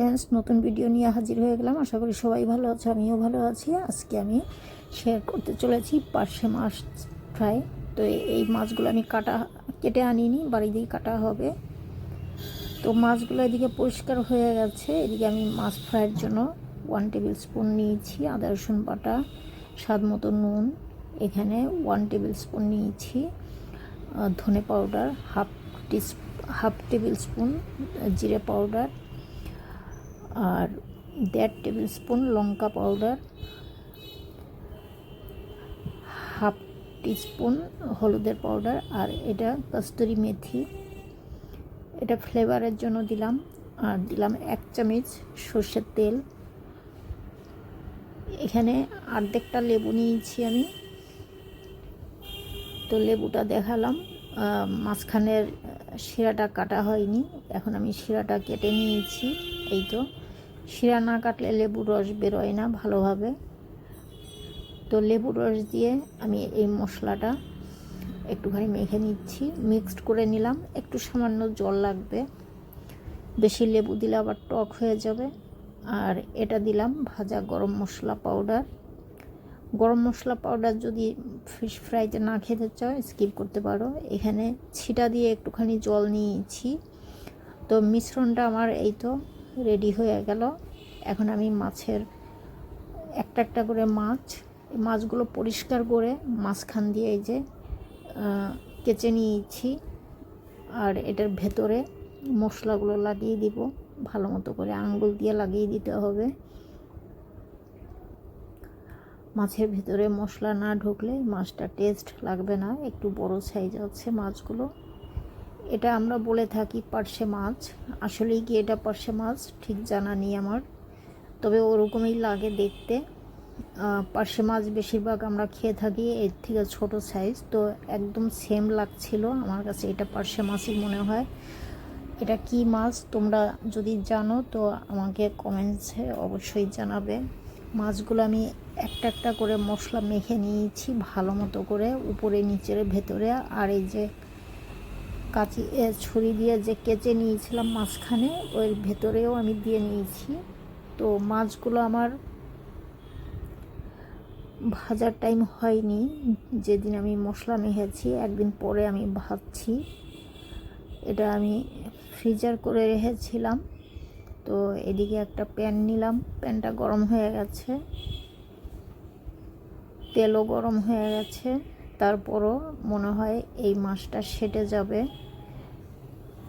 Friends নতুন video নিয়ে হাজির হয়ে গেলাম। আশা করি সবাই ভালো আছে, আমিও ভালো আছি। আজকে আমি শেয়ার করতে চলেছি পার্শে মাছ ফ্রাই তো এই মাছগুলো আমি কাটা, কেটে আনিনি, বাড়ি দিয়ে কাটা হবে। তো মাছগুলো এদিকে পরিষ্কার হয়ে গেছে। এদিকে আমি মাছ ফ্রাইয়ের জন্য ওয়ান টেবিল স্পুন নিয়েছি, আদা, রসুন বাটা, স্বাদ মতো নুন। এখানে ওয়ান টেবিল স্পুন নিয়েছি ধনে পাউডার হাফ টি হাফ টেবিল স্পুন জিরে পাউডার আর দেড় টেবিল স্পুন লঙ্কা পাউডার, হাফ টিস্পুন হলুদের পাউডার, আর এটা কস্তুরি মেথি। এটা ফ্লেভারের জন্য দিলাম, আর দিলাম এক চামচ সর্ষের তেল। এখানে অর্ধেকটা লেবু নিয়েছি আমি। তো লেবুটা দেখালাম মাঝখানের শিরাটা কাটা হয়নি, এখন আমি শিরাটা কেটে নিয়েছি। এই তো। শিরা না কাটলে লেবুর রস বেরোয় না ভালোভাবে। তো লেবুর রস দিয়ে আমি এই মশলাটা একটুখানি মেখে নিচ্ছি। মিক্সড করে নিলাম। একটু সামান্য জল লাগবে। বেশি লেবু দিলে আবার টক হয়ে যাবে। আর এটা দিলাম ভাজা গরম মশলা পাউডার। গরম মশলা পাউডার যদি ফিশ ফ্রাইতে না খেতে চাও, স্কিপ করতে পারো। এখানে ছিটা দিয়ে একটুখানি জল নিয়েছি। তো মিশ্রণটা আমার এই তো রেডি হয়ে গেল। এখন আমি মাছের একটা একটা করে মাছ মাছগুলো পরিষ্কার করে মাঝখান দিয়ে এই যে কেচে নিয়েছি। আর এটার ভেতরে মশলাগুলো লাগিয়ে দিব। ভালো মতো করে আঙ্গুল দিয়ে লাগিয়ে দিতে হবে। মাছের ভেতরে মশলা না ঢুকলে মাছটা টেস্ট লাগবে না। একটু বড় সাইজ আছে মাছগুলো। এটা আমরা বলে থাকি পার্শে মাছ। আসলেই কি এটা পার্শে মাছ? ঠিক জানা নেই আমার। তবে ওরকমই লাগে দেখতে। পার্শে মাছ বেশিরভাগ আমরা খেয়ে থাকি এর থেকে ছোট সাইজ তো একদম সেম লাগছিল আমার কাছে। এটা পার্শে মাছই মনে হয়। এটা কি মাছ? তোমরা যদি জানো, তো আমাকে কমেন্টসে অবশ্যই জানাবে। মাছগুলো আমি একটা একটা করে মশলা মেখে নিয়েছি ভালো মতো করে, উপরে, নিচের, ভেতরে। আর এই যে কাঁচি ছুরি দিয়ে যে কেচে নিয়েছিলাম মাঝখানে ওই ভেতরেও আমি দিয়ে নিয়েছি। তো মাছগুলো আমার ভাজার টাইম হয়নি। যেদিন আমি মশলা মেখেছি, একদিন পরে আমি ভাজছি। এটা আমি ফ্রিজার করে রেখেছিলাম। তো এদিকে একটা প্যান নিলাম। প্যানটা গরম হয়ে গেছে। তেলও গরম হয়ে গেছে। তারপরও মনে হয় এই মাছটা সেটে যাবে।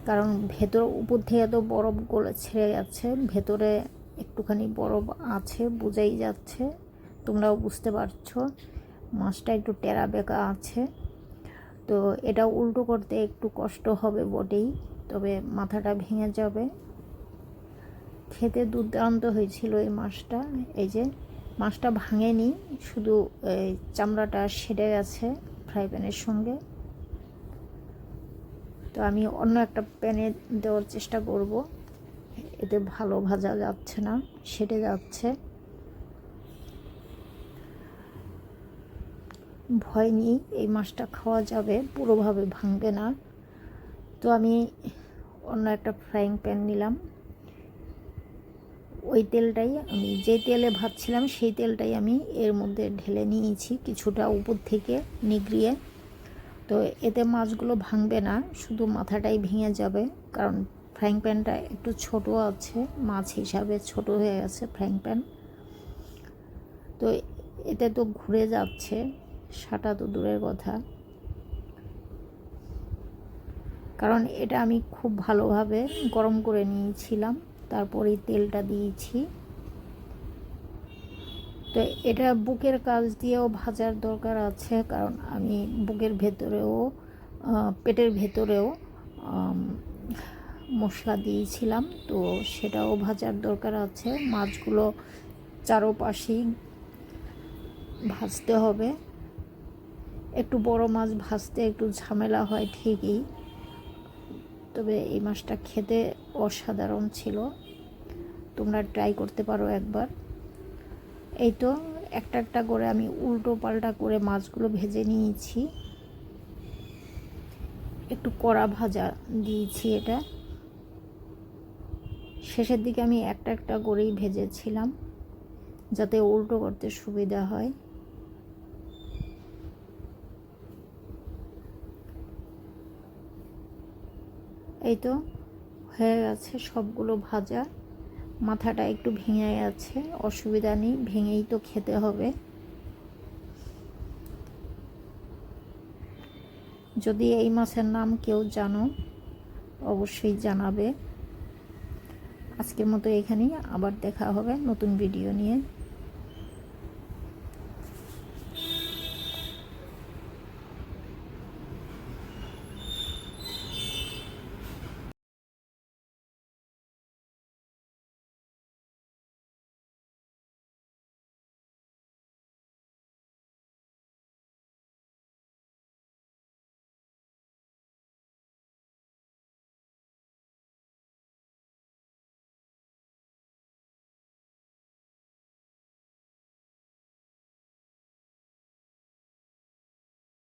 কারণ ভেতর, উপর থেকে তো বরফ গলে ছেড়ে যাচ্ছে, ভেতরে একটুখানি বরফ আছে বোঝাই যাচ্ছে, তোমরাও বুঝতে পারছ। মাছটা একটু টেরা বেঁকা আছে, তো এটা উল্টো করতে একটু কষ্ট হবে বটেই, তবে মাথাটা ভেঙে যাবে। খেতে দুর্দান্ত হয়েছিল এই মাছটা, এই যে মাছটা ভাঙেনি, শুধু চামড়াটা সেটে গেছে ফ্রাই প্যানের সঙ্গে। তো আমি অন্য একটা প্যানে দেওয়ার চেষ্টা করব। এতে ভালো ভাজা যাচ্ছে না, সেটে যাচ্ছে। ভয় নেই, এই মাছটা খাওয়া যাবে, পুরোভাবে ভাঙবে না। তো আমি অন্য একটা ফ্রাইং প্যান নিলাম। ওই তেলটাই আমি, যে তেলে ভাজছিলাম সেই তেলটাই আমি এর মধ্যে ঢেলে নিয়েছি কিছুটা উপর থেকে নিগড়িয়ে। তো এতে মাছগুলো ভাঙবে না, শুধু মাথাটাই ভেঙে যাবে, কারণ ফ্রাইং প্যানটা একটু ছোট আছে, মাছ হিসাবে ছোট হয়ে গেছে ফ্রাইং প্যান। তো এতে তো ঘুরে যাচ্ছে, সাটা তো দূরের কথা। কারণ এটা আমি খুব ভালোভাবে গরম করে নিয়েছিলাম তারপরে তেলটা দিয়েছি। তো এটা বুকের কাজ দিয়েও ভাজার দরকার আছে, কারণ আমি বুকের ভেতরেও পেটের ভেতরেও মশলা দিয়েছিলাম, তো সেটাও ভাজার দরকার আছে। মাছগুলো চারোপাশেই ভাজতে হবে। একটু বড় মাছ ভাজতে একটু ঝামেলা হয় ঠিকই, তবে এই মাছটা খেতে অসাধারণ ছিল। তোমরা ট্রাই করতে পারো একবার। এই তো একটা একটা করে আমি উল্টো পাল্টা করে মাছগুলো ভেজে নিয়েছি। একটু কড়া ভাজা দিয়েছি এটা। শেষের দিকে আমি একটা একটা করেই ভেজেছিলাম, যাতে উল্টো করতে সুবিধা হয়। এই তো হয়ে গেছে সবগুলো ভাজা। মাথাটা একটু ভেঙে আছে, অসুবিধা নেই, ভেঙেই তো খেতে হবে। যদি এই মাছের নাম কেউ জানো, অবশ্যই জানাবে। আজকের মতো এখানেই, আবার দেখা হবে নতুন ভিডিও নিয়ে।